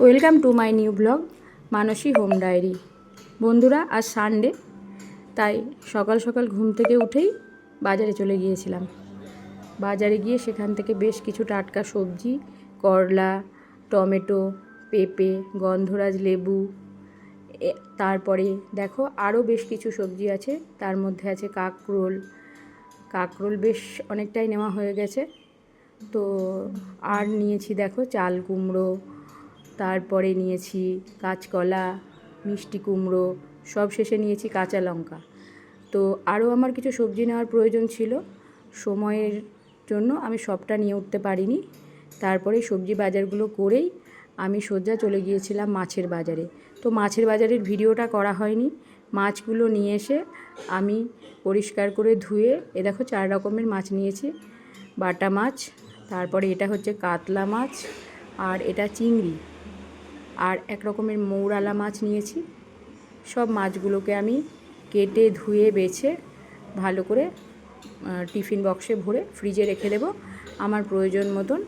Welcome to my new blog, Manasi home diary. বন্ধুরা, আজ Sunday, তাই সকাল সকাল ঘুম থেকে উঠেই বাজারে চলে গিয়েছিলাম। বাজারে গিয়ে সেখান থেকে বেশ কিছু টাটকা সবজি, করলা, টমেটো, পেঁপে, গন্ধরাজ লেবু তারপরে দেখো আরও বেশ কিছু সবজি আছে। তার মধ্যে আছে কাকরোল। কাকরোল বেশ অনেকটাই নেওয়া হয়ে গেছে। তো আর নিয়েছি দেখো চাল কুমড়ো তারপরে নিয়েছি কাঁচকলা, মিষ্টি কুমড়ো, সব শেষে নিয়েছি কাঁচা লঙ্কা। তো আরও আমার কিছু সবজি নেওয়ার প্রয়োজন ছিল। সময়ের জন্য আমি সবটা নিয়ে উঠতে পারিনি। তারপরে সবজি বাজারগুলো করেই আমি সোজা চলে গিয়েছিলাম মাছের বাজারে। তো মাছের বাজারের ভিডিওটা করা হয়নি। মাছগুলো নিয়ে এসে আমি পরিষ্কার করে ধুয়ে, এ দেখো চার রকমের মাছ নিয়েছি। বাটা মাছ, তারপরে এটা হচ্ছে কাতলা মাছ, আর এটা চিংড়ি। আর এক রকমের মৌরালা মাছ নিয়েছি। সব মাছগুলোকে আমি কেটে, ধুয়ে, বেছে, ভালো করে টিফিন বক্সে ভরে ফ্রিজে রেখে দেবো। আমার প্রয়োজন মতন